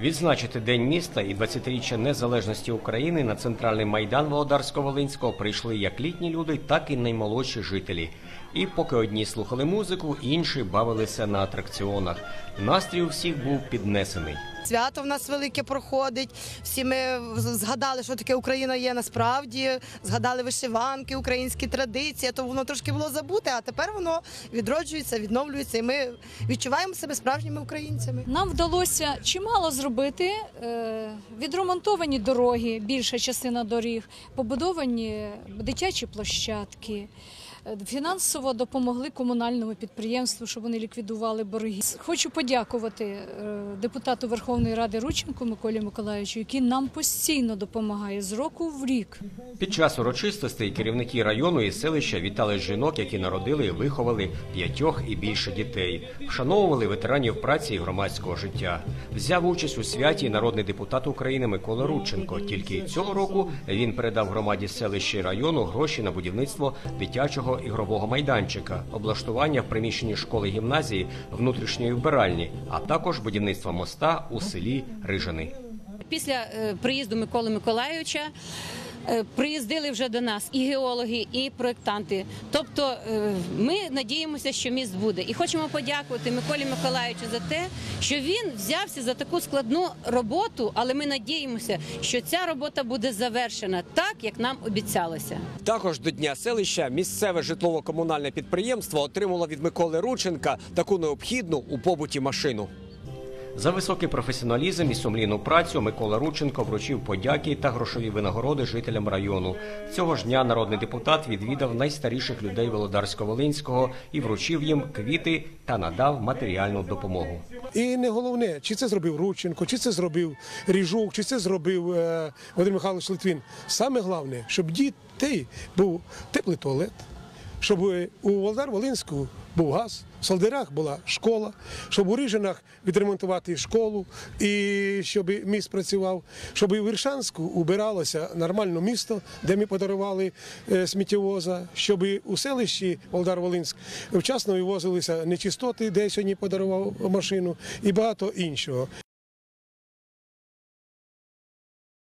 Відзначити День міста і 20-річчя незалежності України на центральний майдан Володарсько-Волинського прийшли як літні люди, так і наймолодші жителі. І поки одні слухали музику, інші бавилися на атракціонах. Настрій у всіх був піднесений. Свято в нас велике проходить. Всі ми згадали, що таке Україна є насправді. Згадали вишиванки, українські традиції. То воно трошки було забуте, а тепер воно відроджується, відновлюється, і ми відчуваємо себе справжніми українцями. Нам вдалося чимало зробити. Е, Відремонтовані дороги, більша частина доріг, побудовані дитячі площадки. Фінансово допомогли комунальному підприємству, щоб вони ліквідували борги. Хочу подякувати е, депутату Верховної Ради Рученку Миколі Миколаївичу, який нам постійно допомагає з року в рік. Під час урочистостей керівники району і селища вітали жінок, які народили і виховали п'ятьох і більше дітей, вшановували ветеранів праці і громадського життя. Взяв участь у святі народний депутат України Микола Рудченко. Тільки цього року він передав громаді селища і району гроші на будівництво дитячого ігрового майданчика, облаштування в приміщенні школи гімназії внутрішньої вбиральні, а також будівництва моста у селі Рижани. Після е, приїзду Миколи Миколайовича е, приїздили вже до нас і геологи, і проєктанти. Тобто е, ми надіємося, що міст буде. І хочемо подякувати Миколі Миколайовичу за те, що він взявся за таку складну роботу, але ми надіємося, що ця робота буде завершена так, як нам обіцялося. Також до дня селища місцеве житлово-комунальне підприємство отримало від Миколи Рученка таку необхідну у побуті машину. За високий професіоналізм і сумлінну працю Микола Рудченко вручив подяки та грошові винагороди жителям району. Цього ж дня народний депутат відвідав найстаріших людей Володарсько-Волинського і вручив їм квіти та надав матеріальну допомогу. І не головне, чи це зробив Рудченко, чи це зробив Ріжук, чи це зробив е, Володимир Михайлович Литвин. Саме головне, щоб дітей був теплий туалет, щоб у Володар Волинську був газ, в Солдирах була школа, щоб у Рижинах відремонтувати школу і щоб міст працював, щоб і в Віршанську убиралося нормально місто, де ми подарували е, сміттєвоза, щоб і у селищі Волдар-Волинськ вчасно вивозилися нечистоти, де я сьогодні подарував машину, і багато іншого.